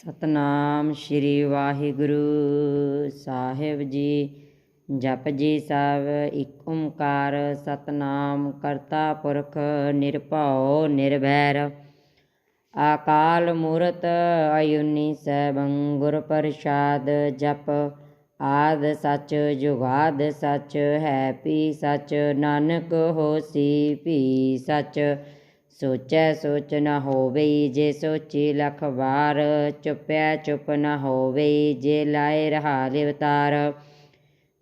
ਸਤਨਾਮ ਸ੍ਰੀ ਵਾਹਿਗੁਰੂ ਸਾਹਿਬ ਜੀ। ਜਪ ਜੀ ਸਾਹਿਬ, ਇੱਕ ਓੰਕਾਰ, ਸਤਨਾਮ ਕਰਤਾ ਪੁਰਖ ਨਿਰਭਉ ਨਿਰਵੈਰ ਆਕਾਲ ਮੂਰਤ ਅਯੁਨੀ ਸੈਭੰ ਗੁਰ ਪ੍ਰਸਾਦ ਜਪ। ਆਦ ਸੱਚ ਜੁਗਾਦ ਸਚ, ਹੈ ਪੀ ਸੱਚ, ਨਾਨਕ ਹੋਸੀ ਪੀ ਸੱਚ। ਸੋਚੈ ਸੋਚ ਨ ਹੋਵੇ ਜੇ ਸੋਚੀ ਲਖ ਵਾਰ ਚੁੱਪਿਆ ਚੁੱਪ ਨ ਹੋਵੇ ਜੇ ਲਾਏ ਰਹਾ ਲਿਵਤਾਰ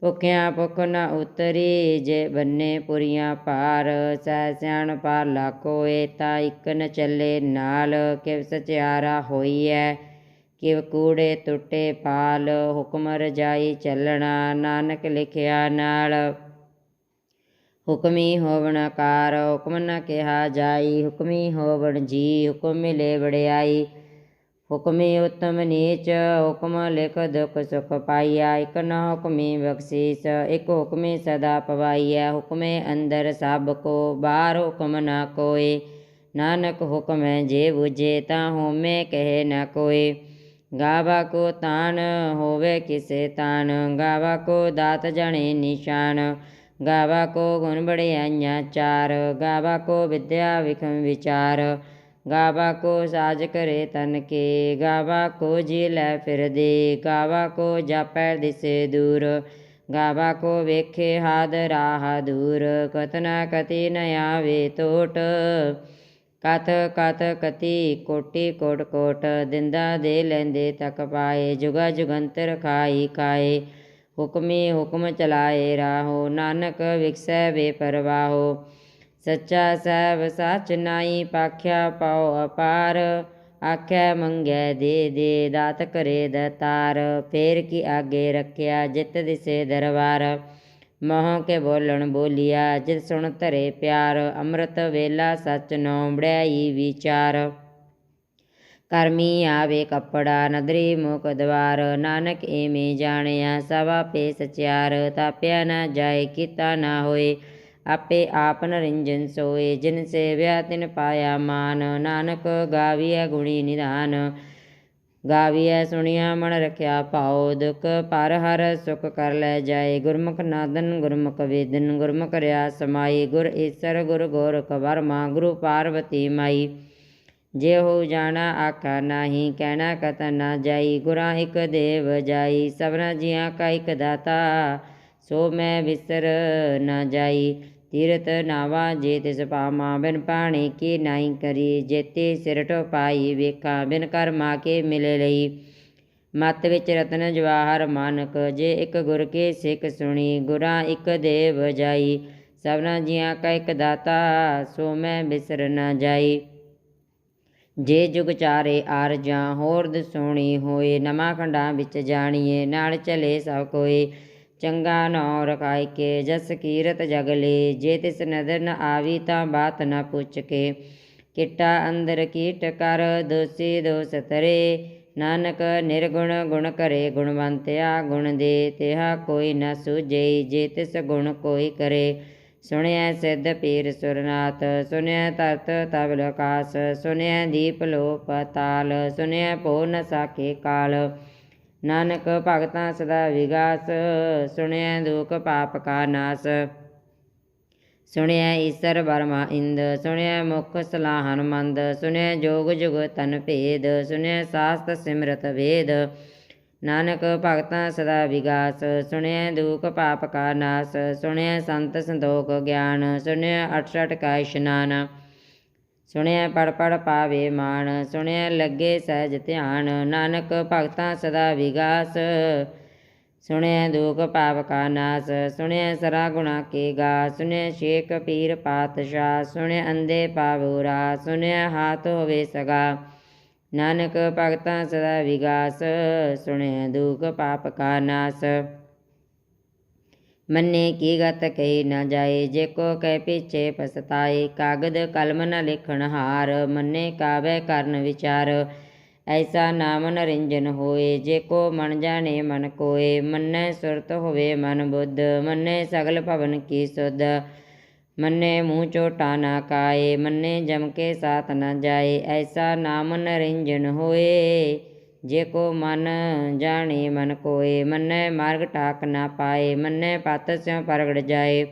ਭੁਖਿਆ ਭੁੱਖ ਨ ਉਤਰੀ ਜੇ ਬੰਨੇ ਪੁਰੀਆਂ ਭਾਰ, ਸਹਿ ਸਿਆਣ ਪਾਰ ਲਾਕੋਏ ਤਾਂ ਇੱਕ ਨ ਚੱਲੇ ਨਾਲ, ਕਿਵ ਸਚਿਆਰਾ ਹੋਈਐ, ਕਿਵ ਕੂੜੇ ਟੁੱਟੇ ਪਾਲ, ਹੁਕਮ ਰਜਾਈ ਚੱਲਣਾ, ਨਾਨਕ ਲਿਖਿਆ ਨਾਲ। ਹੁਕਮੀ ਹੋਵਣ ਕਾਰ ਹੁਕਮ ਨਾ ਕਿਹਾ ਜਾਈ, ਹੁਕਮੀ ਹੋਵਣ ਜੀ, ਹੁਕਮ ਮਿਲੇ ਵੜਿਆਈ ਹੁਕਮੀ ਉਤਮ ਨੀਚ, ਹੁਕਮ ਲਿਖ ਦੁਖ ਸੁਖ ਪਾਈਆ ਇਕ ਨਾ ਹੁਕਮੀ ਬਖਸ਼ੀਸ, ਇਕ ਹੁਕਮੀ ਸਦਾ ਪਵਾਈਆ ਹੁਕਮੇ ਅੰਦਰ ਸਭ ਕੋ, ਬਾਹਰ ਹੁਕਮ ਨਾ ਕੋਏ। ਨਾਨਕ ਹੁਕਮੈ ਜੇ ਬੁਝੇ, ਤਾਂ ਹੋਮੇ ਕਹੇ ਨਾ ਕੋਏ। ਗਾਵਾ ਕੋ ਤਾਨ ਹੋਵੇ ਕਿਸੇ ਤਾਨ, ਗਾਵਾ ਕੋ ਦਾਤ ਜਣੇ ਨਿਸ਼ਾਨ। ਗਾਵਾ ਕੋ ਗੁਣ ਬੜਿਆਈਆਂ ਚਾਰ, ਗਾਵਾ ਕੋ ਵਿਦਿਆ ਵਿਖਮ ਵਿਚਾਰ, ਗਾਵਾ ਕੋ ਸਾਜ ਕਰੇ ਤਨ ਕੇ, ਗਾਵਾ ਕੋ ਜੀ ਲੈ ਫਿਰਦੇ ਗਾਵਾ ਕੋ ਜਾਪੈ ਦਿਸੇ ਦੂਰ, ਗਾਵਾ ਕੋ ਵੇਖੇ ਹਾਦ ਰਾਹ ਦੂਰ ਕਤਨਾ ਕਤੀ ਨ ਆਵੇ ਟੋਟ ਕਤ ਕਤ ਕਤੀ ਕੋਟੀ ਕੋਟ ਕੋਟ, ਦਿੰਦਾ ਦੇ ਲੈਂਦੇ ਤੱਕ ਪਾਏ, ਜੁਗਾ ਜੁਗੰਤਰ ਖਾਈ ਖਾਏ। ਹੁਕਮੇ ਹੁਕਮ ਚਲਾਏ ਰਾਹੋ, ਨਾਨਕ ਵਿਖਸੈ ਬੇਪਰਵਾਹੋ। ਸੱਚਾ ਸਹਿਬ ਸੱਚ ਨਾਈ ਪਾਖਿਆ ਪਾਉ ਅਪਾਰ ਆਖਿਆ ਮੰਗੈ ਦੇ ਦੇ ਦਾਤ ਕਰੇ ਦਤਾਰ। ਫੇਰ ਕੀ ਆਗੇ ਰੱਖਿਆ ਜਿਤ ਦਿਸੇ ਦਰਬਾਰ। ਮੋਹ ਕੇ ਬੋਲਣ ਬੋਲਿਆ ਜਿਤ ਸੁਣ ਧਰੇ ਪਿਆਰ। ਅੰਮ੍ਰਿਤ ਵੇਲਾ ਸੱਚ ਨੋ ਬੜਾਈ ਵਿਚਾਰ। ਕਰਮੀ ਆਵੇ, ਕੱਪੜਾ ਨਦਰੀ ਮੁਖ ਦਵਾਰ। ਨਾਨਕ ਏਵੇਂ ਜਾਣਿਆ, ਸਵਾ ਪੇ ਸਚਿਆਰ। ਤਾਪਿਆ ਨਾ ਜਾਏ, ਕੀਤਾ ਨਾ ਹੋਏ, ਆਪੇ ਆਪ ਨਰਿੰਜਨ ਸੋਏ। ਜਿਨ ਸੇਵਿਆ ਤਿਨ ਪਾਇਆ ਮਾਨ, ਨਾਨਕ ਗਾਵੀਐ ਗੁਣੀ ਨਿਧਾਨ। ਗਾਵੀਐ ਸੁਣਿਆ ਮਨ ਰਖਿਆ ਭਾਉ। ਦੁਖ ਪਰ ਹਰ ਸੁਖ ਕਰ ਲੈ ਜਾਏ। ਗੁਰਮੁਖ ਨਾਦਨ, ਗੁਰਮੁਖ ਵੇਦਨ। ਗੁਰਮੁਖ ਰਿਆ ਸਮਾਈ ਗੁਰ ਈਸਰ, ਗੁਰ ਗੋਰਖ ਵਰਮਾ। ਗੁਰੂ ਪਾਰਵਤੀ ਮਾਈ। ਜੇ ਹੋ ਜਾਣਾ ਆਖਾ ਨਾਹੀ, ਕਹਿਣਾ ਕਤ ਨਾ ਜਾਈ, ਗੁਰਾਂ ਇਕ ਦੇਵ ਜਾਈ, ਸਭਨਾ ਜੀਆਂ ਕਾ ਇਕ ਦਾਤਾ, ਸੋ ਮੈਂ ਵਿਸਰ ਨਾ ਜਾਈ। ਤੀਰਤ ਨਾਵਾ ਜੇ ਤਿਸ ਪਾਮਾ ਬਿਨ ਪਾਣੀ ਕੀ ਨਾਈ ਕਰੀ, ਜੇਤੇ ਸਿਰਟ ਪਾਈ ਵੇਖਾਂ, ਬਿਨ ਕਰਮਾ ਕੇ ਮਿਲੇ ਲਈ। ਮਤ ਵਿੱਚ ਰਤਨ ਜਵਾਹਰ ਮਾਨਕ, ਜੇ ਇੱਕ ਗੁਰ ਕੇ ਸਿੱਖ ਸੁਣੀ, ਗੁਰਾਂ ਇੱਕ ਦੇਵ ਜਾਈ, ਸਭਨਾ ਜੀਆਂ ਕਾ ਇੱਕ ਦਾਤਾ, ਸੋ ਮੈਂ ਬਿਸਰ ਨਾ ਜਾਈ। ਜੇ ਜੁਗ ਚਾਰੇ ਆਰ ਜਾਂ ਹੋਰ ਦਸੋਣੀ ਹੋਏ, ਨਵਾਂ ਖੰਡਾਂ ਵਿੱਚ ਜਾਣੀਏ, ਨਾਲ ਚਲੇ ਸਭ ਕੋਏ। ਚੰਗਾ ਨੌ ਰਖਾਇ ਕੇ, ਜਸ ਕੀਰਤ ਜਗਲੇ ਜੇ ਤਿਸ ਨਦਰ ਨ ਆਵੀ ਤਾਂ ਬਾਤ ਨ ਪੁੱਛ ਕੇ। ਕਿਟਾ ਅੰਦਰ ਕੀਟ ਕਰ, ਦੋਸੀ ਦੋਸ ਤਰੇ। ਨਾਨਕ ਨਿਰਗੁਣ ਗੁਣ ਕਰੇ, ਗੁਣਵੰਤਿਆ ਗੁਣ ਦੇ। ਤਿਹਾ ਕੋਈ ਨ ਸੂਝੇ, ਜੇ ਤਿਸ ਗੁਣ ਕੋਈ ਕਰੇ। ਸੁਣਿਆ ਸਿੱਧ ਪੀਰ ਸੁਰਨਾਥ ਸੁਣਿਆ ਤਰਤ ਤਬਲ ਆਕਾਸ ਸੁਨਿਆ ਦੀਪ ਲੋ ਪਤਾਲ ਸੁਣਿਆ ਪੂਰਨ ਨ ਕਾਲ। ਨਾਨਕ ਭਗਤਾਂ ਸਦਾ ਵਿਗਾਸ ਸੁਣਿਆ ਦੁਖ ਪਾਪ ਕਾ ਨਾਸ। ਸੁਣਿਆ ਈਸਰ ਬਰਮਾ ਇੰਦ ਸੁਣਿਆ ਮੁਖ ਸਲਾਹਨ ਮੰਦ ਸੁਣਿਆ ਜੋਗ ਜੁਗ ਤਨ ਭੇਦ ਸੁਣਿਆ ਸਾਸਤ ਸਿਮਰਤ ਵੇਦ। ਨਾਨਕ ਭਗਤਾਂ ਸਦਾ ਵਿਗਾਸ, ਸੁਣਿਐ ਦੁਖ ਪਾਪ ਕਾ ਨਾਸ ਸੁਣਿਆ ਸੰਤ ਸੰਦੋਖ ਗਿਆਨ ਸੁਣਿਆ ਅਠਸਠ ਕਾ ਇਸ਼ਨਾਨ ਸੁਣਿਆ ਪੜ ਪੜ ਪਾਵੇ ਮਾਨ ਸੁਣਿਆ ਲੱਗੇ ਸਹਿਜ ਧਿਆਨ, ਨਾਨਕ ਭਗਤਾਂ ਸਦਾ ਵਿਗਾਸ ਸੁਣਿਆ ਦੁਖ ਪਾਪ ਕਾ ਨਾਸ ਸੁਣਿਆ ਸਰਾ ਗੁਣਾ ਕੇ ਗਾ ਸੁਣਿਆ ਸ਼ੇਖ ਪੀਰ ਪਾਤਸ਼ਾਹ ਸੁਣਿਆ ਅੰਦੇ ਪਾਵੂਰਾ ਸੁਣਿਆ ਹਾਥ ਹੋਵੇ ਸਗਾ ਨਾਨਕ ਭਗਤਾਂ ਸਦਾ ਵਿਗਾਸ ਸੁਣਿਆ ਦੁਖ ਪਾਪ ਕਾ ਨਾਸ। ਮੰਨੇ ਕੀ ਗਤ ਕਹੀ ਨਾ ਜਾਏ, ਜੇ ਕੋ ਕਹਿ ਪਿਛੇ ਪਸਤਾਏ ਕਾਗਦ ਕਲਮ ਨ ਲਿਖਣ ਹਾਰ, ਮੰਨੇ ਕਾਵੇ ਕਰਨ ਵਿਚਾਰ। ਐਸਾ ਨਾਮ ਨਰਿੰਜਨ ਹੋਏ, ਜੇ ਕੋ ਮਨ ਜਾਣੇ ਮਨ ਕੋਏ, ਮੰਨੇ ਸੁਰਤ ਹੋਵੇ ਮਨ ਬੁੱਧ, ਮੰਨੇ ਸਗਲ ਭਵਨ ਕੀ ਸੁਧ। ਮੰਨੇ ਮੂੰਹ ਚੋਟਾ ਨਾ ਕਾਏ, ਮੰਨੇ ਜਮ ਕੇ ਸਾਥ ਨ ਜਾਏ, ਐਸਾ ਨਾਮ ਨਰਿੰਜਨ ਹੋਏ। ਜੇ ਕੋ ਮਨ ਜਾਣੇ ਮਨ ਕੋਏ, ਮੰਨੈ ਮਾਰਗ ਟਾਕ ਨਾ ਪਾਏ, ਮੰਨੈ ਪਤ ਸਿਉ ਪ੍ਰਗਟ ਜਾਏ।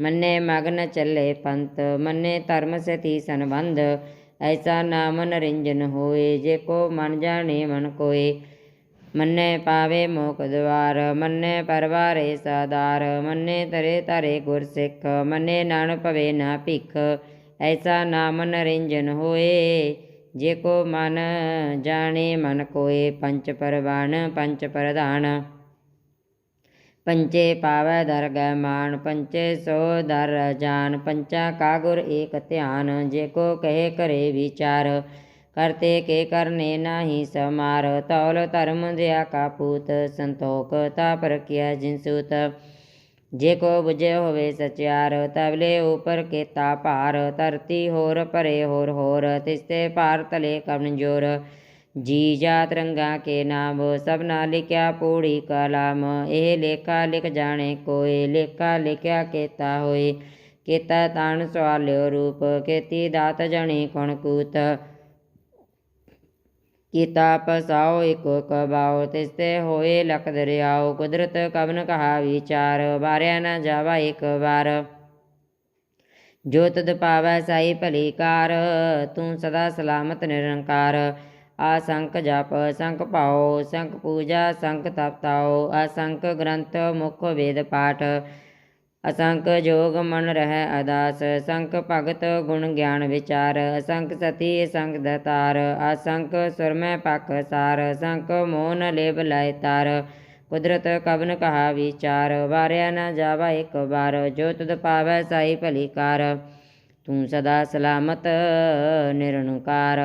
ਮੰਨੇ ਮਗਨ ਚੱਲੇ ਪੰਤ ਮੰਨੇ ਧਰਮ ਸਤੀ ਸੰਬੰਧ, ਐਸਾ ਨਾਮ ਨਰਿੰਜਨ ਹੋਏ। ਜੇ ਕੋ ਮਨ ਜਾਣੇ ਮਨ ਕੋਏ ਮੰਨੇ ਪਾਵੇ ਮੋਖ ਦਵਾਰ, ਮੰਨੇ ਪਰਵਾਰੇ ਸਾਦਾਰ ਮੰਨੇ ਤਰੇ ਤਰੇ ਗੁਰ ਸਿੱਖ ਮੰਨੇ ਨਾਨ ਭਵੇ ਨਾ ਭਿਖ, ਐਸਾ ਨਾਮ ਨਰਿੰਜਨ ਹੋਏ। ਜੇ ਕੋ ਮਨ ਜਾਣੇ ਮਨ ਕੋਏ, ਪੰਚ ਪਰਵਾਨ, ਪੰਚ ਪ੍ਰਧਾਨ। ਪੰਚੇ ਪਾਵੈ ਦਰਗਹਿ ਮਾਨ, ਪੰਚੇ ਸੋ ਦਰ ਜਾਨ, ਪੰਚਾ ਕਾ ਗੁਰ ਏਕ ਧਿਆਨ, ਜੇ ਕੋ ਕਹੇ ਕਰੇ ਵਿਚਾਰ ਕਰਤੇ ਕੇ ਕਰਨੇ ਨਾਹੀ ਸਮਾਰ, ਤੌਲ ਧਰਮ ਦਿਆ ਕਾਪੂਤ ਸੰਤੋਖ ਤਾ ਪਰਕਿਆ ਜਿਨਸੂਤ ਜੇ ਕੋ ਬੁਝੇ ਹੋਵੇ ਸਚਿਆਰ, ਤਵਲੇ ਉਪਰ ਕੀਤਾ ਭਾਰ, ਧਰਤੀ ਹੋਰ ਭਰੇ ਹੋਰ ਹੋਰ ਤਿਸਤੇ ਭਾਰ ਤਲੇ ਕਵਨ ਜੋਰ ਜੀ ਜਾ ਰੰਗਾ ਕੇ ਨਾਮ, ਸਭਨਾ ਲਿਖਿਆ ਪੂੜੀ ਕਲਾਮ, ਇਹ ਲੇਖਾ ਲਿਖ ਜਾਣੇ ਕੋਏ, ਲੇਖਾ ਲਿਖਿਆ ਕੀਤਾ ਹੋਏ। ਕੀਤਾ ਤਾਣ ਸਵਾਲਿਓ ਰੂਪ ਕੀਤੀ ਦਾਤ ਜਣੀ ਕਣ ਕੂਤ ਕੀਤਾ ਪਸਾਓ ਇਕੋ ਕਬਾਓ ਤਿਸਤੇ ਹੋਏ ਲਖ ਦਰਿਆਓ ਕੁਦਰਤ ਕਵਨ ਕਹਾ ਵਿਚਾਰ, ਵਾਰਿਆ ਨਾ ਜਾਵਾ ਇੱਕ ਵਾਰ। ਜੋ ਤਦ ਪਾਵੈ ਸਾਈ ਭਲੀ ਕਾਰ, ਤੂੰ ਸਦਾ ਸਲਾਮਤ ਨਿਰੰਕਾਰ। ਆਸੰਖ ਜਪ ਸੰਖ ਪਾਓ ਸੰਖ ਪੂਜਾ ਸੰਖ ਤਪਤਾਓ ਅਸੰਕ ਗ੍ਰੰਥ ਮੁਖ ਵੇਦ ਪਾਠ। ਅਸੰਖ ਜੋਗ ਮਨ ਰਹਿ ਅਦਾਸ ਸੰਖ ਭਗਤ ਗੁਣ ਗਿਆਨ ਵਿਚਾਰ ਅਸੰਖ ਸਤੀ ਸੰਖ ਦਤਾਰ ਅਸੰਖ ਸੁਰਮੈ ਪਖ ਸਾਰ ਸੰਖ ਮੋਨ ਲੇਬ ਲਾਇ ਤਾਰ। ਕੁਦਰਤ ਕਵਨ ਕਹਾ ਵਿਚਾਰ, ਵਾਰਿਆ ਨਾ ਜਾਵਾ ਇੱਕ ਵਾਰ, ਜੋ ਤੁਧ ਪਾਵੈ ਸਾਈ ਭਲੀ ਕਾਰ। ਤੂੰ ਸਦਾ ਸਲਾਮਤ ਨਿਰਨਕਾਰ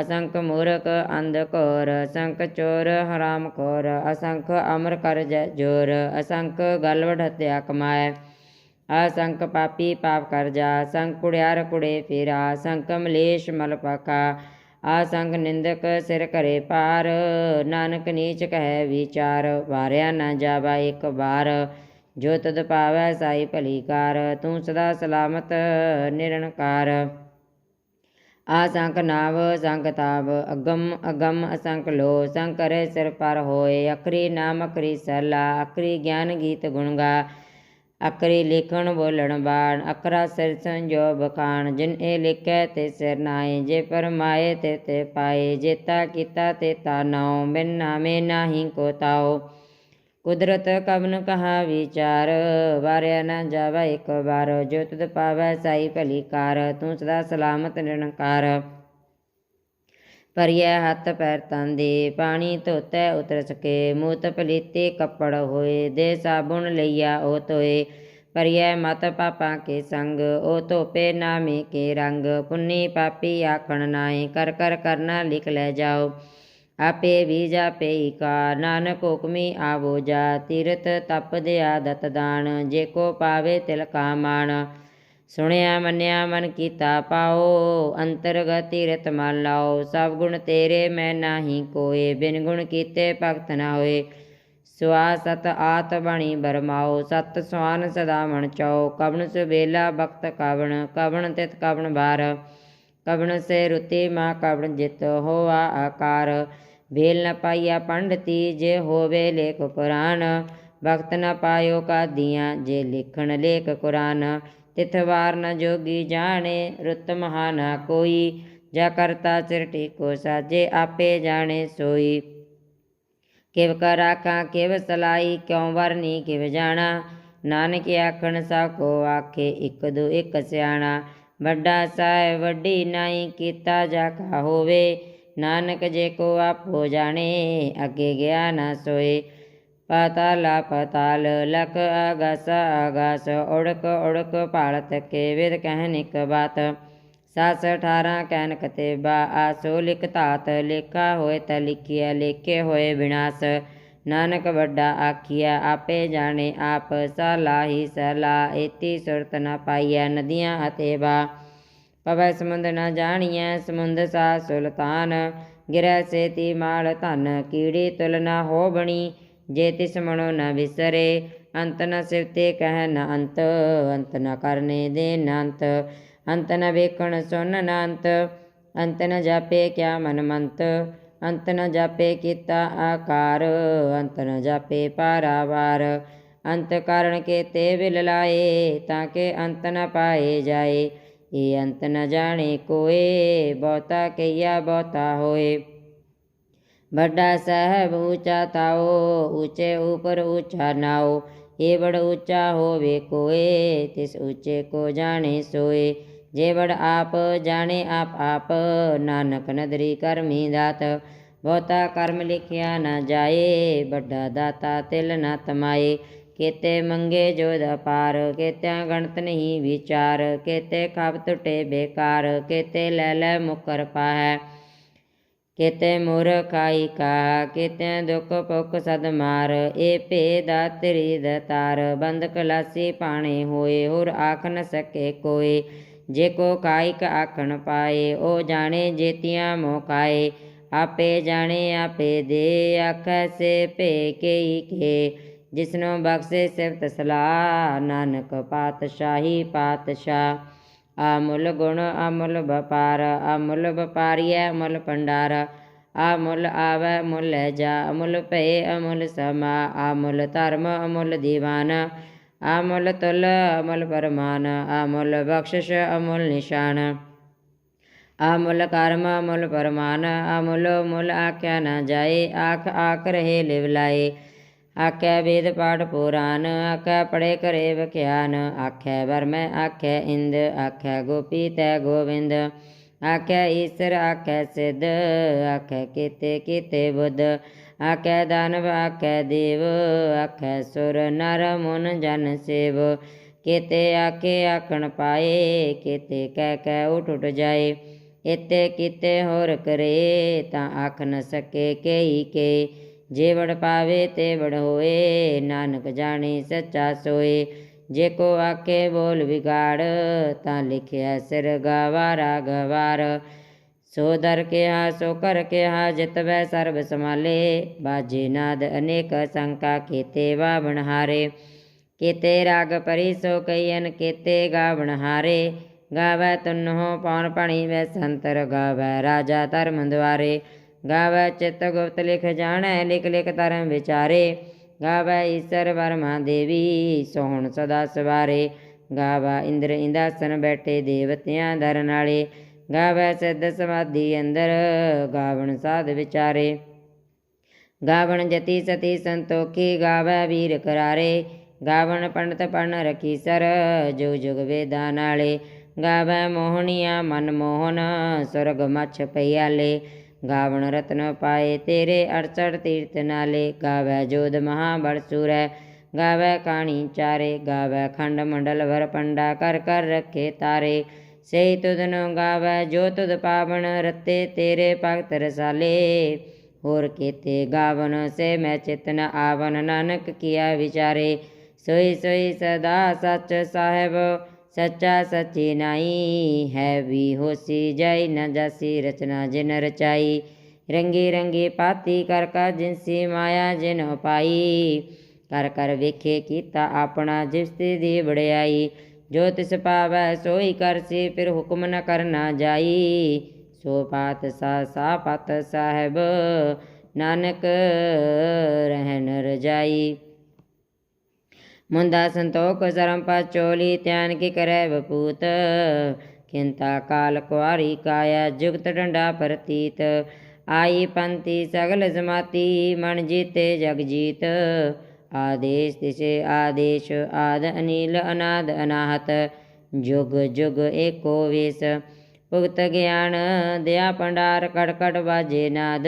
ਅਸੰਖ ਮੂਰਖ ਅੰਧ ਘੋਰ, ਅਸੰਖ ਚੋਰ ਹਰਾਮ ਖੋਰ, ਅਸੰਖ ਅਮਰ ਕਰ ਜੈ ਜੋਰ, ਅਸੰਖ ਗਲਵੜ ਹਤਿਆ ਕਮਾਏ, ਅਸੰਖ ਪਾਪੀ ਪਾਪ ਕਰ ਜਾ ਸੰਖ ਕੁੜਿਆਰ ਕੁੜੇ ਫੇਰਾ ਸੰਖ ਮਲੇਸ਼ ਮਲ ਪਕਾ ਆਸੰਗ ਨਿੰਦਕ ਸਿਰ ਘਰੇ ਪਾਰ ਨਾਨਕ ਨੀਚ ਕਹਿ ਵਿਚਾਰ, ਵਾਰਿਆ ਨਾ ਜਾਵਾ ਇੱਕ ਵਾਰ, ਜੋ ਤਦ ਪਾਵੈ ਸਾਈ ਭਲੀ ਕਾਰ, ਤੂੰ ਸਦਾ ਸਲਾਮਤ ਨਿਰਣਕਾਰ। ਆਸੰਖ ਨਾਵ ਸੰਖ ਤਾਵ, ਅਗਮ ਅਗਮ ਅਸੰਖ ਲੋ ਸੰਕਰੇ ਸਿਰ ਪਰ ਹੋਏ, ਅਖਰੀ ਨਾਮ ਅਖਰੀ ਸਲਾ, ਅਖਰੀ ਗਿਆਨ ਗੀਤ ਗੁਣ ਗਾ ਅਕਰੀ ਲਿਖਣ ਬੋਲਣ ਬਾਣ ਅਕਰਾ ਸਿਰ ਸੰਜੋ ਬਖਾਣ ਜਿਨ ਇਹ ਲਿਖੈ ਤੇ ਸਿਰ ਨਾਏ, ਜੇ ਪਰਮਾਏ ਤੇ ਤੇ ਪਾਏ, ਜੇਤਾ ਕੀਤਾ ਤੇ ਤਾ ਨਾਉ ਬਿਨ ਨਾਮੇ ਨਾਹੀ ਕੋ ਤਾਉ। ਕੁਦਰਤ ਕਵਨ ਕਹਾ ਵਿਚਾਰ, ਵਾਰਿਆ ਨਾ ਜਾਵਾ ਇੱਕ ਵਾਰ, ਜੋ ਤੁਧ ਪਾਵੈ ਸਾਈ ਭਲੀ ਕਾਰ, ਤੂੰ ਸਦਾ ਸਲਾਮਤ ਨਿਰੰਕਾਰ। ਪਰਿਐ ਹੱਥ ਪੈਰ ਤਨ ਦੇ, ਪਾਣੀ ਧੋਤੈ ਉਤਰ ਸਕੇ, ਮੂਤ ਪਲੀਤੇ ਕੱਪੜ ਹੋਏ, ਦੇ ਸਾਬੁਨ ਲਈਆ ਉਹ ਤੋਏ ਪਰਿਐ ਮਤ ਪਾਪਾਂ ਕੇ ਸੰਗ ਉਹ ਧੋਪੇ ਨਾਮੇ ਕੇ ਰੰਗ, ਪੁੰਨੀ ਪਾਪੀ ਆਖਣ ਨਾਏ ਕਰ ਕਰ ਕਰਨਾ ਲਿਖ ਲੈ ਜਾਓ। ਆਪੇ ਵੀ ਜਾਪੇ ਕਾ, ਨਾਨਕ ਹੁਕਮੀ ਆਵੋ ਜਾ ਤੀਰਤ ਤਪ ਦਿਆ ਦਤ ਦਾਨ, ਜੇ ਕੋ ਪਾਵੇ ਤਿਲ ਕਾ ਮਾਣ। ਸੁਣਿਆ, ਮੰਨਿਆ, ਮਨ ਕੀਤਾ ਪਾਓ, ਅੰਤਰਗਤ ਤੀਰਤ ਮਨ ਲਾਓ। ਸਭ ਗੁਣ ਤੇਰੇ, ਮੈਂ ਨਾਹੀ ਕੋਏ, ਬਿਨ ਗੁਣ ਕੀਤੇ ਭਗਤ ਨਾ ਹੋਏ। ਸੁਆ ਸਤ ਆਤ ਬਣੀ ਬਰਮਾਓ, ਸਤ ਸੁਆਨ ਸਦਾ ਮਨ ਚਾਓ। ਕਵਣ ਸੁਬੇਲਾ ਬਖਤ ਕਵਣ ਕਵਣ ਤਿਤ ਕਵਣ ਬਾਰ। ਕਵਣ ਸੇ ਰੁਤੀ ਮਾ ਕਵਣ ਜਿਤ, ਹੋਆ ਆਕਾਰ। ਵੇਲ ਨ ਪਾਈਆ ਪੰਡਤੀ ਜੇ ਹੋਵੇ ਲੇਖ ਕੁਰਾਨ ਭਗਤ ਨ ਪਾਇਓ ਕਾਦੀਆਂ ਜੇ ਲਿਖਣ ਲੇਖ ਕੁਰਾਨ। ਤਿਥ ਵਾਰ ਨ ਜੋਗੀ ਜਾਣੇ, ਰੁੱਤ ਮਹਾ ਨਾ ਕੋਈ। ਜਾ ਕਰਤਾ ਸਿਰ ਟੇਕੋ ਸਾਜੇ, ਆਪੇ ਜਾਣੇ ਸੋਈ। ਕਿਵ ਕਰ ਆਖਾਂ, ਕਿਵ ਸਲਾਈ, ਕਿਉ ਵਰਨੀ ਕਿਵ ਜਾਣਾ। ਨਾਨਕ ਆਖਣ, ਸਭ ਕੋ ਆਖੇ ਇੱਕ ਦੋ ਇੱਕ ਸਿਆਣਾ। ਵੱਡਾ ਸਾਹਿਬ ਵੱਡੀ ਨਾਈ, ਕੀਤਾ ਜਾ ਕਾ ਹੋਵੇ। ਨਾਨਕ ਜੇ ਕੋ ਆਪੋ ਜਾਣੇ, ਅੱਗੇ ਗਿਆ ਨਾ ਸੋਏ। ਪਾਤਾਲਾ ਪਤਾਲ ਲਖ ਆਗਸ ਆਗਸ, ਉੜਕ ਉੜਕ ਭਾਲਤ ਕੇ ਵਿਦ ਕਹਿਨ ਇਕ ਬਾਤ। ਸਸ ਅਠਾਰਾਂ ਕਹਿਨ ਕਤੇਬਾ ਆਸੋ, ਲਿਖ ਧਾਤ ਲੇਖਾ ਹੋਏ ਤ ਲਿਖਿਆ ਲੇਖੇ ਹੋਏ ਵਿਨਾਸ਼ ਨਾਨਕ ਵੱਡਾ ਆਖੀਆ ਆਪੇ ਜਾਣੇ, ਆਪ ਸਲਾਹੀ ਸਲਾ ਏਤੀ ਸੁਰਤ ਨ ਪਾਈਐ, ਨਦੀਆਂ ਅਤੇ ਬਾ। ਪਵੈ ਸਮੁੰਦ ਨਾ ਜਾਣੀਐ, ਸਮੁੰਦ ਸਾ ਸੁਲਤਾਨ। ਗਿਰੈ ਸੇਤੀ ਮਾਲ ਧਨ, ਕੀੜੀ ਤੁਲ ਨਾ ਹੋ ਬਣੀ ਜੇ ਤਿਸ ਮਣੋ ਨ ਵਿਸਰੇ, ਅੰਤ ਨ ਸਿਵਤੇ ਕਹਿ ਨ ਅੰਤ ਅੰਤ ਨ ਕਰਨੇ ਦੇ ਨੰਤ ਅੰਤ ਅੰਤ ਨ ਵੇਖਣ ਸੁਨ ਨੰਤ ਅੰਤ ਅੰਤ ਨ ਜਾਪੇ ਕਿਆ ਮਨ ਮੰਤ, ਅੰਤ ਨ ਜਾਪੇ ਕੀਤਾ ਆਕਾਰ, ਅੰਤ ਨ ਜਾਪੇ ਪਾਰਾਵਾਰ। ਅੰਤ ਕਾਰਣ ਕੇਤੇ ਵਿਲ ਲਾਏ, ਤਾਂ ਕਿ ਅੰਤ ਨ ਪਾਏ ਜਾਏ। ਇਹ ਅੰਤ ਨ ਜਾਣੇ ਕੋਏ ਬਹੁਤਾ ਕਈਆ ਬਹੁਤਾ ਹੋਏ ਵੱਡਾ ਸਾਹਿਬ ਊਚਾ ਤਾਓ ਊਚੇ ਉਪਰ ਊਚਾ ਨਾਓ ਇਹ ਬੜ ਊਚਾ ਹੋਵੇ ਕੋਏ ਤਿਸ ਊਚੇ ਕੋ ਜਾਣੇ ਸੋਏ ਜੇ ਬੜ ਆਪ ਜਾਣੇ ਆਪ ਆਪ ਨਾਨਕ ਨਦਰੀ ਕਰਮੀ ਦਾਤ ਬਹੁਤਾ ਕਰਮ ਲਿਖਿਆ ਨਾ ਜਾਏ ਵੱਡਾ ਦਾਤਾ ਤਿਲ ਨਾ ਤਮਾਏ ਕੇਤੇ ਮੰਗੇ ਜੋ ਅਪਾਰ ਕੇਤਿਆਂ ਗਣਤ ਨਹੀਂ ਵਿਚਾਰ, ਕੇਤੇ ਖਬ ਟੁੱਟੇ ਬੇਕਾਰ, ਕੇਤੇ ਲੈ ਲੈ ਮੁਕਰ ਪਾਹੈ। ਕੇਤੇ ਮੁਰ ਕਾ ਕੇਤੇ ਦੁਖ ਭੁਖ ਸਦ ਮਾਰ ਏ ਭੇਦਾ ਤੇਰੀ ਦਤਾਰ ਬੰਦ ਕਲਾਸੀ ਪਾਣੇ ਹੋਏ, ਹੋਰ ਆਖ ਨ ਸਕੇ ਕੋਏ। ਜੇ ਕੋ ਕਾਇਕ ਆਖਣ ਪਾਏ, ਉਹ ਜਾਣੇ ਜੇਤੀਆਂ ਮੋਕਾਏ। ਆਪੇ ਜਾਣੇ, ਆਪੇ ਦੇ, ਆਖੈ ਸੇ ਭੇ ਕੇਈ ਕੇ। ਜਿਸਨੂੰ ਬਖਸ਼ੇ ਸਿਫਤ ਸਲਾਹ, ਨਾਨਕ ਪਾਤਸ਼ਾਹੀ ਪਾਤਸ਼ਾਹ। ਆਮੁੱਲ ਗੁਣ ਅਮੁੱਲ ਵਪਾਰ, ਅਮੁੱਲ ਵਪਾਰੀਐ ਅਮੁੱਲ ਭੰਡਾਰ। ਅਮੁੱਲ ਆਵੈ ਮੁੱਲ ਲੈ ਜਾ, ਅਮੁੱਲ ਭਏ ਅਮੁੱਲ ਸਮਾ। ਅਮੁੱਲ ਧਰਮ ਅਮੁੱਲ ਦੀਵਾਨ ਅਮੁੱਲ ਤੁਲ ਅਮੁੱਲ ਪਰਮਾਨ। ਅਮੁੱਲ ਬਖਸ਼ਿਸ਼ ਅਮੁੱਲ ਨਿਸ਼ਾਨ। ਅਮੁੱਲ ਕਰਮ ਅਮੁੱਲ ਪਰਮਾਨ ਅਮੁੱਲ ਮੁੱਲ ਆਖਿਆ ਨਾ ਜਾਏ, ਆਖ ਆਖ ਰਹੇ ਲਿਵ ਲਾਏ। ਆਖੈ ਵੇਦ ਪਾਠ ਪੁਰਾਨ, ਆਖੈ ਪੜੇ ਕਰੇ ਵਿਖਿਆਨ, ਆਖੈ ਵਰਮੈ, ਆਖੈ ਇੰਦ, ਆਖੈ ਗੋਪੀ ਤੈ ਗੋਵਿੰਦ। ਆਖੈ ਈਸਰ, ਆਖੈ ਸਿਧ, ਆਖੈ ਕੀਤੇ ਕੀਤੇ ਬੁੱਧ। ਆਖੈ ਦਾਨਵ, ਆਖੈ ਦੇਵ, ਆਖੈ ਸੁਰ ਨਰ ਮਨ ਜਨ ਸੇਵ। ਕੀਤੇ ਆਖੇ ਆਖਣ ਪਾਏ, ਕੀਤੇ ਕਹਿ ਕਹਿ ਉਠ ਉਠ ਜਾਏ। ਇਤੇ ਕੀਤੇ ਹੋਰ ਕਰੇ ਤਾਂ ਆਖ ਨ ਸਕੇ ਕੇਈ ਕੇ ਜੇ ਵੜ ਪਾਵੇ ਤੇ ਵੜ ਹੋਏ, ਨਾਨਕ ਜਾਣੀ ਸੱਚਾ ਸੋਏ। ਜੇ ਕੋ ਆਕੇ ਬੋਲ ਵਿਗਾੜ, ਤਾਂ ਲਿਖਿਆ ਸਿਰ ਗਵਾਰਾ, ਗਵਾਰ। ਸੋ ਦਰ ਕਿਹਾ, ਸੋ ਕਰ ਕਿਹਾ ਜਿਤਵੈ ਸਰਬ ਸਮਾਲੇ ਬਾਜੇ ਨਾਦ ਅਨੇਕ ਸੰਕਾ, ਕੀਤੇ ਵਾਵਣ ਹਾਰੇ। ਕੀਤੇ ਰਾਗ ਪਰੀ ਸੋ ਕਈਨ ਕੀਤੇ ਗਾਵਣ ਹਾਰੇ। ਗਾਵੈ ਤੁਨਹੁ ਪੌਣ ਪਣੀ ਵੈ ਸੰਤਰ, ਗਾਵੈ ਰਾਜਾ ਧਰਮ ਦੁਆਰੇ। ਗਾਵੈ ਚਿਤ ਗੁਪਤ ਲਿਖ ਜਾਣੈ, ਲਿਖ ਲਿਖ ਧਰਮ ਵਿਚਾਰੇ। ਗਾਵੈ ਈਸਰ ਵਰਮਾ ਦੇਵੀ, ਸੋਹਣ ਸਦਾ ਸਵਾਰੇ। ਗਾਵਾ ਇੰਦਰ ਇੰਦਾਸਨ ਬੈਠੇ ਦੇਵਤਿਆਂ ਧਰਨ ਵਾਲੇ ਗਾਵੈ ਸਿੱਧ ਸਮਾਧੀ ਅੰਦਰ, ਗਾਵਣ ਸਾਧ ਵਿਚਾਰੇ। ਗਾਵਣ ਜਤੀ ਸਤੀ ਸੰਤੋਖੀ, ਗਾਵੈ ਵੀਰ ਕਰਾਰੇ। ਗਾਵਣ ਪੰਡਤ ਪੜਨ ਰਖੀ ਸਰ ਜੋ ਜੁਗ ਵੇਦਾਂ ਨਾਲੇ। ਗਾਵੈ ਮੋਹਣੀਆਂ ਮਨ ਮੋਹਨ, ਸੁਰਗ ਮਛ ਪਈਆਲੇ। ਗਾਵਣ ਰਤਨ ਪਾਏ, ਤੇਰੇ ਅੜਚੜ ਤੀਰਥ ਨਾਲੇ ਗਾਵੈ ਜੋਧ ਮਹਾਬਲ ਸੂਰੈ। ਗਾਵੈ ਕਾਣੀ ਚਾਰੇ, ਗਾਵੈ ਖੰਡ ਮੰਡਲ ਵਰ ਪੰਡਾ, ਕਰ ਕਰ ਰੱਖੇ ਤਾਰੇ। ਸਹੀ ਤੁਧਨੁ ਗਾਵੈ, ਜੋ ਤੁਧ ਪਾਵਨ, ਰਤੇ ਤੇਰੇ ਭਗਤ ਰਸਾਲੇ। ਹੋਰ ਕੀਤੇ ਗਾਵਨ, ਸੇ ਮੈਂ ਚਿਤਨ ਆਵਨ, ਨਾਨਕ ਕੀਆ ਵਿਚਾਰੇ। ਸੋਈ ਸੋਈ ਸਦਾ ਸੱਚ ਸਾਹਿਬ ਸੱਚਾ ਸਚੀ ਨਾਈ ਹੈ ਵੀ ਹੋਸੀ ਜਾਈ ਨ ਜਾਸੀ ਰਚਨਾ ਜਿਨ ਰਚਾਈ ਰੰਗੀ ਰੰਗੀ ਪਾਤੀ ਕਰ ਕਾ ਜਿਨਸੀ ਮਾਇਆ ਜਿਨ ਉਪਾਈ ਕਰ ਕਰ ਵੇਖੇ ਕੀਤਾ ਆਪਣਾ ਜਿਸਤੀ ਦੀ ਵੜਿਆਈ ਜੋ ਤਿਸ ਪਾਵੈ ਸੋਈ ਕਰਸੀ ਫਿਰ ਹੁਕਮ ਨ ਕਰਨਾ ਜਾਈ ਸੋ ਪਾਤ ਸਾ ਸਾ ਪਤ ਸਾਹਿਬ ਨਾਨਕ ਰਹਿਣ ਰਜਾਈ ਮੁੰਦਾ ਸੰਤੋਖ ਸਰਮ ਪਚੋਲੀ ਧਿਆਨ ਕੀ ਕਰੈ ਵਪੂਤ। ਕਿੰਤਾ ਕਾਲ ਕੁਆਰੀ ਕਾਇਆ ਜੁਗਤ ਡੰਡਾ ਪ੍ਰਤੀਤ। ਆਈ ਪੰਤੀ ਸਗਲ ਜਮਾਤੀ ਮਨ ਜੀਤੇ ਜਗ ਜੀਤ। ਆਦੇਸ਼ ਤਿਸੇ ਆਦੇਸ਼ ਆਦ ਅਨੀਲ ਅਨਾਦ ਅਨਾਹਤ। ਜੁਗ ਜੁਗ ਏਕੋ ਵੇਸ। ਭੁਗਤ ਗਿਆਨ ਦਿਆ ਭੰਡਾਰ ਕੜ ਬਾਜੇ ਨਾਦ।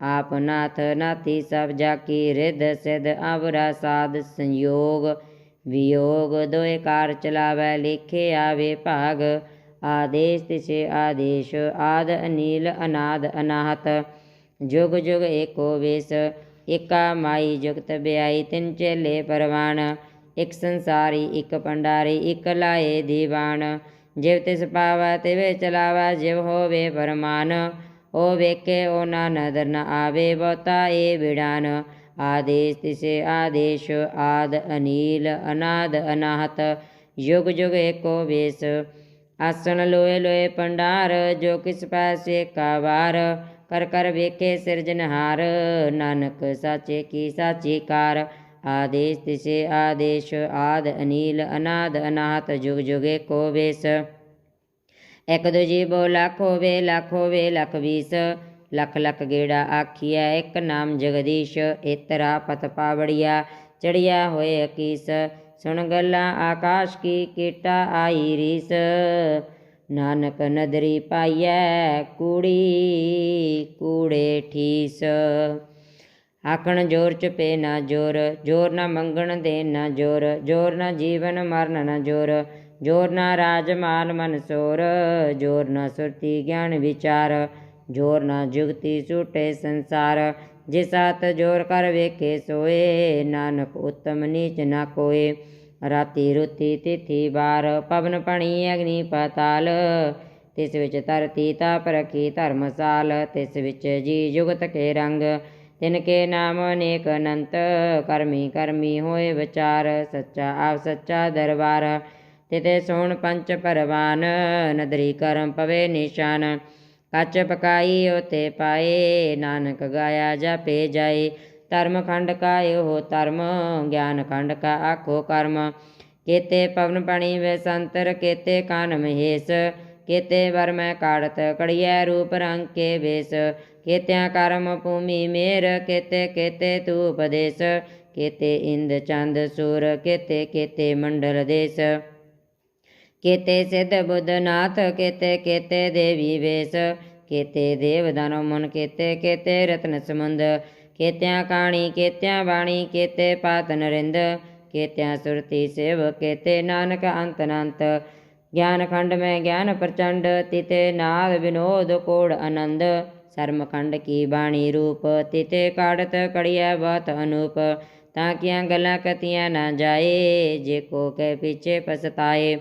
ਆਪ ਨਾਥ ਨਾਤੀ ਸਭ ਜਾ ਕੀ ਰਿਧ ਸਿਧ ਅਵਰਾ ਸਾਧ ਸੰਯੋਗ। ਵਿਯੋਗ ਦੋਏ ਕਾਰ ਚਲਾਵੈ, ਲਿਖੇ ਆਵੇ ਭਾਗ। ਆਦੇਸ਼ ਤਿਸੇ ਆਦੇਸ਼, ਆਦ ਅਨੀਲ ਅਨਾਦ ਅਨਾਹਤ। ਜੁਗ ਜੁਗ ਏਕੋ ਵੇਸ ਇਕਾ ਮਾਈ ਜੁਗਤ ਬਿਆਈ, ਤਿੰਨ ਚੇਲੇ ਪਰਵਾਨ ਇਕ ਸੰਸਾਰੀ, ਇਕ ਪੰਡਾਰੀ, ਇਕ ਲਾਏ ਦੀਵਾਨ। ਜਿਵ ਤਿਸ ਪਾਵੈ, ਤਿਵੇ ਚਲਾਵੈ, ਜਿਵ ਹੋਵੇ ਪਰਮਾਨ। ਓ ਵੇਖੇ ਓ ਨਾ ਨਦਰ ਨ ਆਵੇ ਬਹੁਤਾ ਏ ਵਿੜਾਨ ਆਦੇਸ਼ ਤਿਸੇ ਆਦੇਸ਼ ਆਦ ਅਨੀਲ ਅਨਾਦ ਅਨਾਹਤ ਯੁਗ ਯੁਗ ਏਕੋ ਵੇਸ ਆਸਣ ਲੋਏ ਲੋਏ ਪੰਡਾਰ ਜੋ ਕਿਸ ਪਾਸੇ ਕਾ ਵਾਰ ਕਰ ਕਰ ਵੇਖੇ ਸਿਰਜਨਹਾਰ ਨਾਨਕ ਸਾਚੇ ਕੀ ਸਾਚੀ ਕਾਰ ਆਦੇਸ਼ ਤਿਸੇ ਆਦੇਸ਼ ਆਦ ਅਨੀਲ ਅਨਾਦ ਅਨਾਹਤ ਜੁਗ ਜੁਗੇ ਕੋ ਵੇਸ ਇੱਕ ਦੂਜੀ ਬੋ ਲੱਖ ਹੋਵੇ ਲੱਖ ਹੋਵੇ ਲੱਖ ਵੀਸ। ਲੱਖ ਲੱਖ ਗੇੜਾ ਆਖੀਐ, ਇੱਕ ਨਾਮ ਜਗਦੀਸ਼ ਇਤਰਾ ਪਤ ਪਾਵੜੀਆ ਚੜਿਆ ਹੋਏ ਅਕੀਸ। ਸੁਣ ਗੱਲਾਂ ਆਕਾਸ਼ ਕੀ ਕੀਟਾ ਆਈ ਰੀਸ। ਨਾਨਕ ਨਦਰੀ ਪਾਈਐ, ਕੂੜੀ ਕੂੜੇ ਠੀਸ। ਆਖਣ ਜੋਰ ਚਪੇ ਨਾ ਜੋਰ ਜੋਰ ਨਾ ਮੰਗਣ ਦੇ ਨਾ ਜੋਰ ਜੋਰ ਨਾ ਜੀਵਨ ਮਰਨ ਨਾ ਜੋਰ। ਜੋਰ ਨਾ ਰਾਜ ਮਾਨ ਮਨ ਸੋਰ, ਜੋਰ ਨਾ ਸੁਰਤੀ ਗਿਆਨ ਵਿਚਾਰ, ਜੋਰ ਨਾ ਜੁਗਤੀ ਝੂਟੇ ਸੰਸਾਰ। ਜਿਸ ਹੱਥ ਜੋਰ ਕਰ ਵੇਖੇ ਸੋਏ, ਨਾਨਕ ਉਤਮ ਨੀਚ ਨਾ ਕੋਏ। ਰਾਤੀ ਰੁਤੀ ਤਿਥੀ ਬਾਰ ਪਵਨ ਪਣੀ ਅਗਨੀ ਪਤਾਲ। ਤਿਸ ਵਿੱਚ ਧਰਤੀ ਤਾਪ ਰਖੀ ਧਰਮਸਾਲ ਤਿਸ ਵਿੱਚ ਜੀ ਜੁਗਤ ਕੇ ਰੰਗ। ਤਿਨ ਕੇ ਨਾਮ ਅਨੇਕ ਅਨੰਤ, ਕਰਮੀ ਕਰਮੀ ਹੋਏ ਵਿਚਾਰ, ਸੱਚਾ ਆਪ ਸੱਚਾ ਦਰਬਾਰ। ਤਿਤੇ ਸੋਣ ਪੰਚ ਪਰਵਾਨ ਨਦਰੀ ਕਰਮ ਪਵੇ ਨਿਸ਼ਾਨ। ਕੱਚ ਪਕਾਈ ਉਤੇ ਪਾਏ, ਨਾਨਕ ਗਾਇਆ ਜਾਪੇ ਜਾਏ। ਧਰਮ ਖੰਡ ਕਾ ਇਹੋ ਧਰਮ, ਗਿਆਨ ਖੰਡ ਕਾ ਆਖੋ ਕਰਮ। ਕੇਤੇ ਪਵਨ ਪਣੀ ਵੇ ਸੰਤਰ, ਕੇਤੇ ਕਾਨ ਮਹੇਸ਼। ਕੇਤੇ ਵਰ ਮੈਂ ਕਾੜਤ, ਕੜੀਐ ਰੂਪ ਰੰਗ ਕੇ ਵੇਸ। ਕੇਤਿਆਂ ਕਰਮ ਭੂਮੀ ਮੇਰ, ਕੇਤੇ ਕੇਤੇ ਤੂ ਉਪਦੇਸ਼। ਕੇਤੇ ਇੰਦ ਚੰਦ ਸੂਰ, ਕੇਤੇ ਕੇਤੇ ਮੰਡਲ ਦੇਸ। ਕੇਤੇ ਸਿੱਧ ਬੁੱਧ ਨਾਥ, ਕੇਤੇ ਕੇਤੇ ਦੇਵੀ ਵੇਸ, ਕੇਤੇ ਦੇਵ ਦਾਨਵ ਮਨ, ਕੇਤੇ ਕੇਤੇ ਰਤਨ ਸਮੁੰਦ, ਕੇਤਿਆਂ ਕਾਣੀ, ਕੇਤਿਆਂ ਬਾਣੀ, ਕੇਤੇ ਪਾਤ ਨਰਿੰਦ, ਕੇਤਿਆਂ ਸੁਰਤੀ ਸੇਵ, ਕੇਤੇ ਨਾਨਕ ਅੰਤ ਅਨੰਤ। ਗਿਆਨ ਖੰਡ ਮੈਂ ਗਿਆਨ ਪ੍ਰਚੰਡ, ਤਿਤੇ ਨਾਦ ਵਿਨੋਦ ਕੋੜ ਆਨੰਦ। ਸਰਮ ਖੰਡ ਕੀ ਬਾਣੀ ਰੂਪ, ਤਿਤੇ ਕਾੜਤ ਕੜੀਐ ਬਤ ਅਨੂਪ। ਤਾਂ ਕੀਆਂ ਗੱਲਾਂ ਕਤੀਆਂ ਨਾ ਜਾਏ, ਜੇ ਕੋ ਕੇ ਪਿਛੇ ਪਸਤਾਏ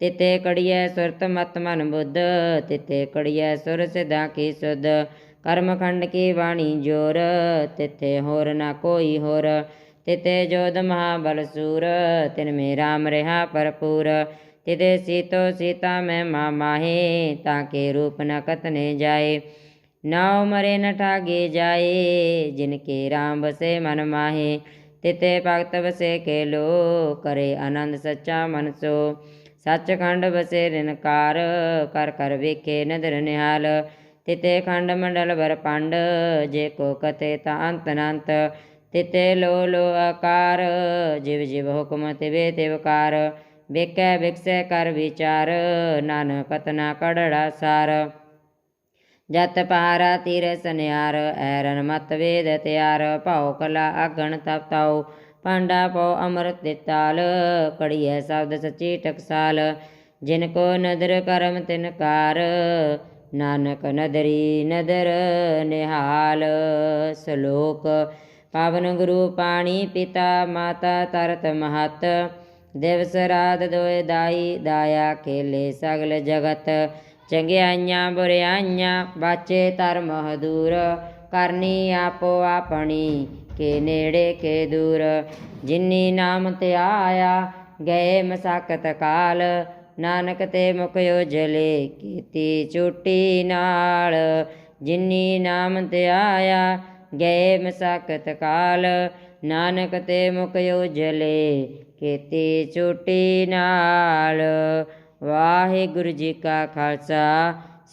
ਤਿਤੇ ਕੜੀਐ ਸੁਰਤ ਮਤ ਮਨ ਬੁੱਧ, ਤਿਤੇ ਕੜੀਐ ਸੁਰ ਸਿਧਾ ਕੀ ਸੁਧ, ਕਰਮ ਖੰਡ ਕੀ ਬਾਣੀ ਜੋਰ, ਤਿਤੇ ਹੋਰ ਨਾ ਕੋਈ ਹੋਰ, ਤਿਤੇ ਜੋਧ ਮਹਾਬਲ ਸੂਰ, ਤਿਨ ਮੇ ਰਾਮ ਰਹਾ ਭਰਪੂਰ, ਤਿਤੇ ਸੀਤੋ ਸੀਤਾ ਮੈਂ ਮਾ ਮਾਹੇ, ਤਾਂ ਕੇ ਰੂਪ ਨ ਕਤਨੇ ਜਾਏ, ਨਾਉ ਮਰੇ ਨ ਠਾਗੇ ਜਾਏ, ਜਿਨ ਕੇ ਰਾਮ ਬਸੇ ਮਨ ਮਾਹੇ, ਤਿਤੇ ਭਗਤ ਵਸੇ ਕੇ ਲੋ, ਕਰੇ ਆਨੰਦ ਸੱਚਾ ਮਨ ਸੋ। ਸੱਚਖੰਡ ਵਸੇ ਰਿਨਕਾਰ ਕਰ ਕਰ ਵੇਖੇ ਨਦਰ ਨਿਹਾਲ। ਤਿਤੇ ਖੰਡ ਮੰਡਲ ਵਰਪੰਡ ਜੇ ਕੋ ਕਤੇ ਤਾ ਅੰਤ ਅਨੰਤ ਤਿਤੇ ਲੋ ਲੋ ਆਕਾਰ, ਜਿਵ ਜਿਵ ਹੁਕਮ ਤਿਵੇ ਤਿਵਕਾਰ ਵੇਖੈ ਵਿਕਸੈ ਕਰ ਵਿਚਾਰ, ਨਾਨਕ ਕਤਨਾ ਕੜੜਾ ਸਾਰ। ਜਤ ਪਾਰਾ ਤੀਰ ਸਨਿਆਰ, ਐਰਨ ਮਤ ਵੇਦ ਤਿਆਰ। ਭਾਉ ਕਲਾ ਅਗਣ ਤਪ ਭਾਂਡਾ ਪਾਂਡਾ ਪਉ ਅੰਮ੍ਰਿਤ ਦਿੱਤਾਲ ਕੜੀਐ ਸ਼ਬਦ ਸੱਚੀ ਟਕਸਾਲ। ਜਿਨ ਕੋ ਨਦਰ ਕਰਮ ਤਿਨ ਕਾਰ, ਨਾਨਕ ਨਦਰੀ ਨਦਰ ਨਿਹਾਲ। ਸ਼ਲੋਕ, ਪਾਵਨ ਗੁਰੂ ਪਾਣੀ ਪਿਤਾ, ਮਾਤਾ ਤਰਤ ਮਹਤ। ਦਿਵਸ ਰਾਤ ਦੋਇ ਦਾਈ, ਦਾਇਆ ਕੇਲੇ ਸਗਲ ਜਗਤ। ਚੰਗਿਆਈਆਂ, ਬੁਰਿਆਈਆਂ, ਬਾਚੇ ਧਰਮ ਹਦੂਰ ਕਰਨੀ ਆਪੋ ਆਪਣੀ, ਕੇ ਨੇੜੇ ਕੇ ਦੂਰ। ਜਿਨੀ ਨਾਮ ਤੇ ਆਇਆ, ਗਏ ਮਸਾਕਤ ਕਾਲ। ਨਾਨਕ ਤੇ ਮੁਖ ਉਜਲੇ, ਕੀਤੀ ਚੁੱਟੀ ਨਾਲ। ਜਿਨੀ ਨਾਮ ਤੇ ਆਇਆ, ਗਏ ਮਸਾਕਤ ਕਾਲ। ਨਾਨਕ ਤੇ ਮੁਖ ਉਜਲੇ, ਕੀਤੀ ਚੁੱਟੀ ਨਾਲ। ਵਾਹਿਗੁਰੂ ਜੀ ਕਾ ਖਾਲਸਾ